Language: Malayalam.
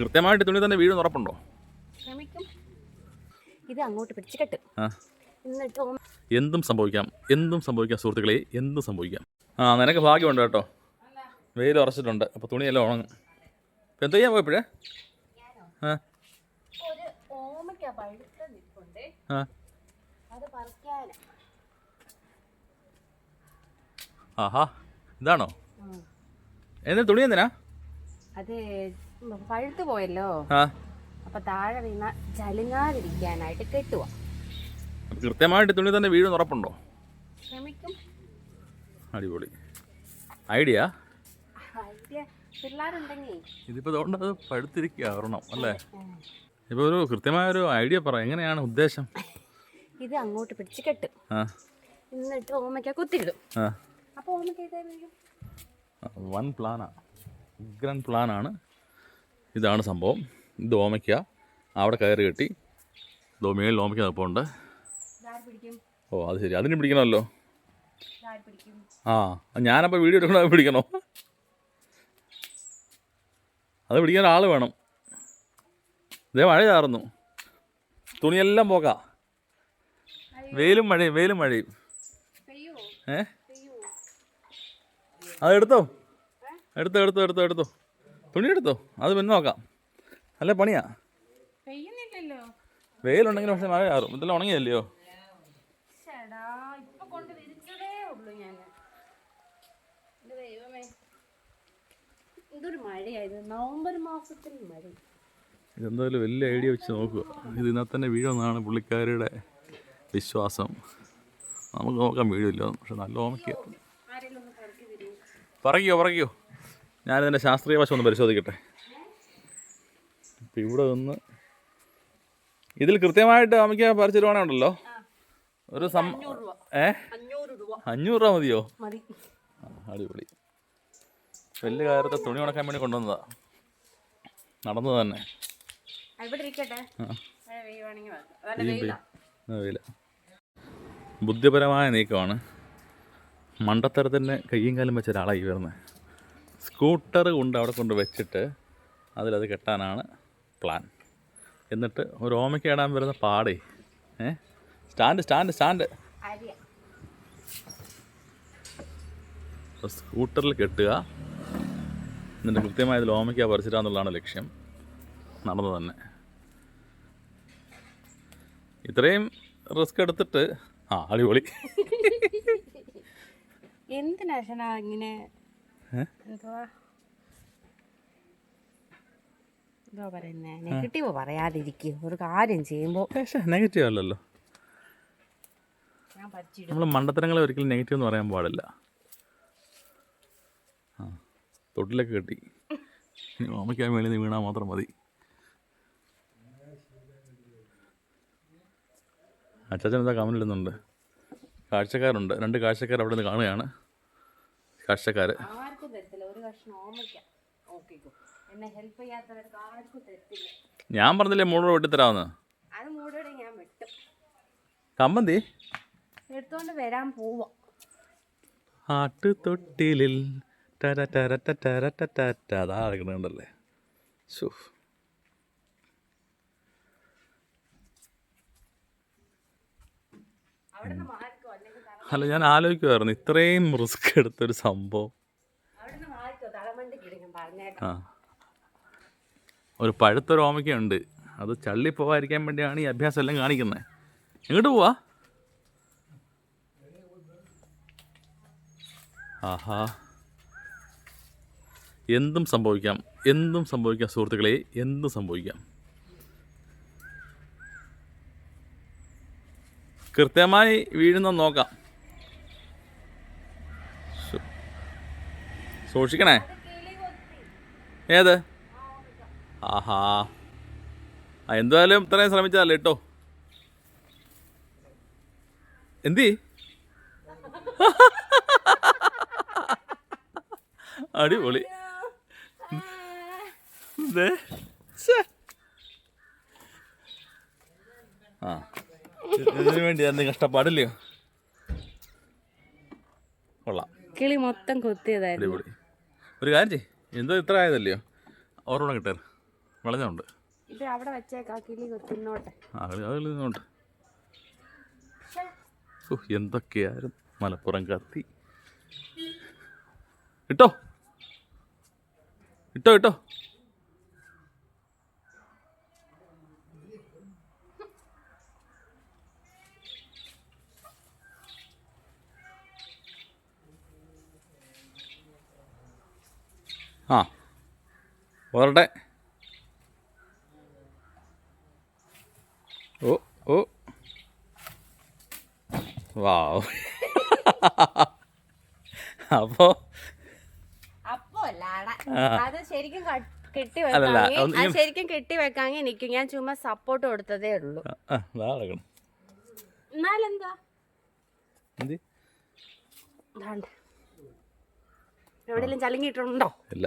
കൃത്യമായിട്ട് തുണി തന്നെ വീഴും ഉറപ്പുണ്ടോ? ഇത് അങ്ങോട്ട് പിടിച്ച് കെട്ടും എന്തും സംഭവിക്കാം. എന്തും സംഭവിക്കാം സുഹൃത്തുക്കളെ. എന്തും സംഭവിക്കാം. ആ നിനക്ക് ഭാഗ്യമുണ്ട് കേട്ടോ. വെയിൽ ഉറച്ചിട്ടുണ്ട്. അപ്പോൾ തുണിയെല്ലാം ഉണങ്ങും. ഇപ്പം എന്ത് ചെയ്യാൻ പോയപ്പോഴേ? ആ. ആഹാ. ഇതാണോ? എന്നാ തുണി എന്തിനാ? അത് പഴുത്തു പോയല്ലോ. അപ്പൊ താഴെ വീണ ചലുങ്ങാതിരിക്കാനായിട്ട് കെട്ടുക കൃത്യമായിട്ട് തുണി തന്നെ വീഴുന്ന ഉറപ്പുണ്ടോ? ശ്രമിക്കും അടിപൊളി. ഐഡിയ? ഇതിപ്പോൾ അതുകൊണ്ട് അത് പഴുത്തിരിക്കുക ഒരെണ്ണം അല്ലേ? ഇപ്പോൾ ഒരു കൃത്യമായ ഒരു ഐഡിയ പറ എങ്ങനെയാണ് ഉദ്ദേശം? ഇത് അങ്ങോട്ട് പിടിച്ച് കെട്ടും. എന്നിട്ട് ഓമയ്ക്ക കുത്തിയിടും. അപ്പൊ ഓമയ്ക്ക വൺ പ്ലാനാ. ഉഗ്രൻ പ്ലാനാണ്. ഇതാണ് സംഭവം. ഇത് ഓമയ്ക്ക. അവിടെ കയറി കെട്ടി. ഇതോ മേളിൽ ഓമയ്ക്ക നിൽപ്പുണ്ട് ഓ അത് ശരി. അതിന് പിടിക്കണമല്ലോ. ആ ഞാനപ്പോൾ വീഡിയോ എടുക്കണോ? പിടിക്കണോ? അത് പിടിക്കാൻ ആൾ വേണം. ഇതേ മഴ ചാറുന്നു. തുണിയെല്ലാം പോക്കാം വെയിലും മഴയും വെയിലും മഴയും. ഏ? അതെടുത്തോ അത് എടുത്തോ? എടുത്തോ എടുത്തോ എടുത്തോ. എടുത്തോ തുണി എടുത്തോ അത് പിന്നെ നോക്കാം. നല്ല പണിയാ. വെയിലുണ്ടെങ്കിലും വെയിലുണ്ടെങ്കിൽ പക്ഷേ മഴ ആറും ഇതെല്ലാം ഉണങ്ങിയല്ലയോ? ഇതെന്തായാലും വലിയ ഐഡിയ വെച്ച് നോക്കുക. ഇത് ഇന്നത്തെ തന്നെ വീഴുമെന്നാണ് പുള്ളിക്കാരിയുടെ വിശ്വാസം. നമുക്ക് നോക്കാൻ വീഴില്ല പക്ഷെ നല്ല ഓമയ്ക്ക്. പറയോ പറയോ ഞാനിതിന്റെ ശാസ്ത്രീയ വശം ഒന്ന് പരിശോധിക്കട്ടെ. അപ്പം ഇവിടെ ഒന്ന് ഇതിൽ കൃത്യമായിട്ട് അമ്മയ്ക്ക് പറിച്ചിരുവാണേ ഉണ്ടല്ലോ? ഒരു സം ഏ? അഞ്ഞൂറ് രൂപ. മതിയോ? മതി. അടിപൊളി. വലിയ കാര്യത്തെ തുണി ഉണക്കാൻ വേണ്ടി കൊണ്ടുവന്നതാ. നടന്നു തന്നെ. ബുദ്ധിപരമായ നീക്കമാണ് മണ്ടത്തരത്തിന്റെ കയ്യും കാലും വെച്ച ഒരാളായി വരുന്നത് സ്കൂട്ടർ കൊണ്ട് അവിടെ കൊണ്ട് വെച്ചിട്ട് അതിലത് കെട്ടാനാണ് പ്ലാൻ എന്നിട്ട് ഒരു ഓമയ്ക്ക് ഇടാൻ വരുന്ന പാടേ. ഏ? Stand stand stand. സ്കൂട്ടറിൽ കെട്ടുക. എന്നിട്ട് കൃത്യമായി ഇതിൽ ഓമയ്ക്ക പറിച്ചിട്ടാന്നുള്ളതാണ് ലക്ഷ്യം. നടന്നു തന്നെ. ഇത്രയും റിസ്ക് എടുത്തിട്ട് ആ അടിപൊളി. എന്തിനാ ഇങ്ങനെ എന്തോ പറയുന്നേ? നെഗറ്റീവ് പറയാതിരിക്കും. ഒരു കാര്യം ചെയ്യുമ്പോൾ നെഗറ്റീവ് അല്ലല്ലോ. നമ്മൾ മണ്ടത്തരങ്ങളെ ഒരിക്കലും നെഗറ്റീവ് എന്ന് പറയാൻ പാടില്ല. ആ തൊട്ടിലൊക്കെ കെട്ടി. വേണ്ടി നീ വീണാൽ മാത്രം മതി. അച്ചാച്ചൻ എന്താ കമന്റ് ഇടുന്നുണ്ട്? കാഴ്ചക്കാരുണ്ട്. രണ്ട് കാഴ്ചക്കാർ അവിടെ നിന്ന് കാണുകയാണ് കാഴ്ചക്കാർ നോക്കിക്കോ. എന്നെ ഹെൽപ്പ് ചെയ്യാത്തവർക്ക് ആർക്കും തെറ്റില്ല ഞാൻ പറഞ്ഞില്ലേ മൂടോട് വെട്ടിത്തരാമെന്ന് അത് മൂടോടെ ഞാൻ വെട്ടും. കമ്പന്തി? എടുത്തോണ്ട് വരാൻ പോവാ. ആട്ടുതൊട്ടിലിൽ ടര ടര ട ടര ട ട ട. അതാ കിടക്കണ്ടല്ലേ ശോ. അവിടെ നിന്ന് മാറിക്കോ. അല്ലെങ്കിൽ അല്ല ഞാൻ ആലോചിക്കുമായിരുന്നു ഇത്രയും റിസ്ക് എടുത്തൊരു സംഭവം അവിടെ നിന്ന് മാറിക്കോ തലമണ്ടിക്കിടും ഞാൻ പറഞ്ഞേക്കാം ഒരു പഴുത്തൊരു ഓമയ്ക്കുണ്ട്. അത് ചള്ളി പോകാതിരിക്കാൻ വേണ്ടിയാണ് ഈ അഭ്യാസം എല്ലാം കാണിക്കുന്നത്. എങ്ങോട്ട് പോവാ? ആഹാ. എന്തും സംഭവിക്കാം. എന്തും സംഭവിക്കാം സുഹൃത്തുക്കളെ. എന്തും സംഭവിക്കാം. കൃത്യമായി വീഴുന്ന നോക്കാം. സൂക്ഷിക്കണേ. ഏത്? ആഹാ. ആ എന്തായാലും ഇത്രയും ശ്രമിച്ചതല്ലേ കേട്ടോ എന്തി? അടിപൊളി. ആ ഇതിനു വേണ്ടി എന്ത് കഷ്ടപ്പാടില്ലയോ കൊള്ളാം. കിളി മൊത്തം കൊത്തിയതായിരുന്നു. അടിപൊളി. ഒരു കാര്യം ചെയ്യ്. എന്തോ ഇത്ര ആയതല്ലയോ? ഓർമ്മ കിട്ടാറ് വളഞ്ഞുണ്ട്. ഇത് അവിടെ വെച്ചേക്കാ കിളി തിന്നോട്ടെ ആ കളി അത് നിന്നുണ്ട് ഓ എന്തൊക്കെയായിരുന്നു? മലപ്പുറം കത്തി. ഇട്ടോ? ഇട്ടോ ഇട്ടോ? ആ. വരട്ടെ ഓ ഓ. വാവ്. അപ്പോ? അത് ശരിക്കും കെട്ടി വെക്കാം ശരിക്കും കെട്ടി വെക്കാമെങ്കിൽ നിൽക്കും ഞാൻ ചുമ്മാ സപ്പോർട്ട് കൊടുത്തതേ ഉള്ളൂ. എന്നാലെന്താ? എവിടെയെങ്കിലും ചലങ്ങിയിട്ടുണ്ടോ ഇല്ല.